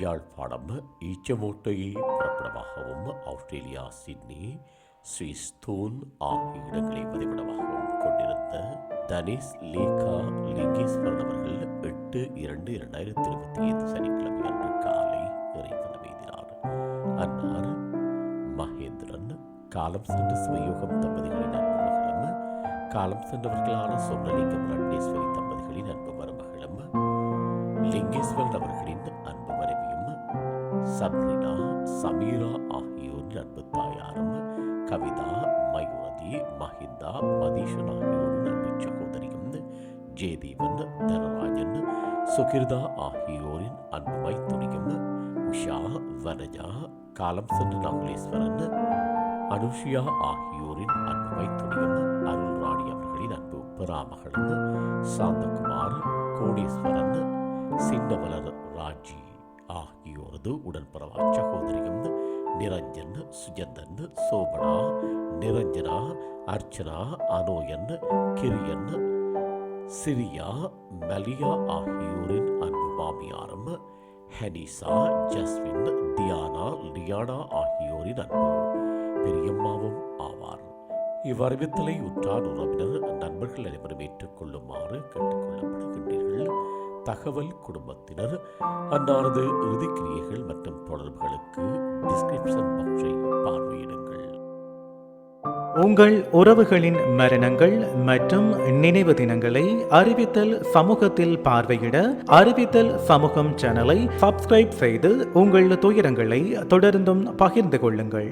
யாழ்ப்பாணம் ஈச்சமூட்டையை புறப்படமாகவும் Australia Sydney Swiss தூன் ஆகிய இடங்களை பதிவிடமாகவும் கொண்டிருந்த தனிஷ் லேகா லிங்கேஸ்வரன் அவர்கள் எட்டு இரண்டு இரண்டாயிரத்தி இருபத்தி ஐந்து சனிக்கிழமை அன்று காலை இறைவனம் எய்தினார் அன்னார் மகேந்திரன் காலம் சென்ற சிவயோகம் தம்பதிகளின் அன்பு மகளும் காலம் சென்றவர்களான சொர்ணலிங்கம் ரட்னேஸ்வரி தம்பதி லிங்கேஸ்வரன் அவர்களின் அன்பு மனைவியும் சப்ரினா சமீரா ஆகியோரின் அன்பு தாயாரும் கவிதா மயூரதி மஹிந்தா மதீஷன் ஆகியோரின் அன்பு சகோதரியும் ஜெயதீவன் தனராஜன் சுகிர்தா ஆகியோரின் அன்பு மைத்துணியும் உஷா வனஜா காலம் சென்று நகுலேஸ்வரன் அனுஷியா ஆகியோரின் அன்பு மைத்துணியும் அருள்ராணி அவர்களின் அன்பு பெறாமகளும் சாந்தகுமார் கோடீஸ்வரன் சின்னவலர் ராஜி ஆகியோரது உடன்பரவா சகோதரியும் நிரஞ்சன் சுஜந்தன் சோபனா நிரஞ்சனா அர்ச்சனா அனோயன் கிரியன் சிரியா மலியா ஆகியோரின் அன்பு மாமியாரும் ஹனிசா ஜஸ்வின் தியானா லியானா ஆகியோரின் அன்பு பெரியம்மாவும் ஆவார். இவ்வறிவித்தலை உற்றார் உறவினர் நண்பர்கள் அனைவரும் ஏற்றுக்கொள்ளுமாறு கேட்டுக்கொள்ளும் தகவல் குடும்பத்தினர் அன்னாரது இறுதிக்கிரியைகள் மற்றும் தொடர்புகளுக்கு டிஸ்கிரிப்ஷன் பாக்ஸை பார்வையிடுங்கள். உங்கள் உறவுகளின் மரணங்கள் மற்றும் நினைவு தினங்களை அறிவித்தல் சமூகத்தில் பார்வையிட அறிவித்தல் சமூகம் சேனலை சப்ஸ்கிரைப் செய்து உங்கள் துயரங்களை தொடர்ந்தும் பகிர்ந்து கொள்ளுங்கள்.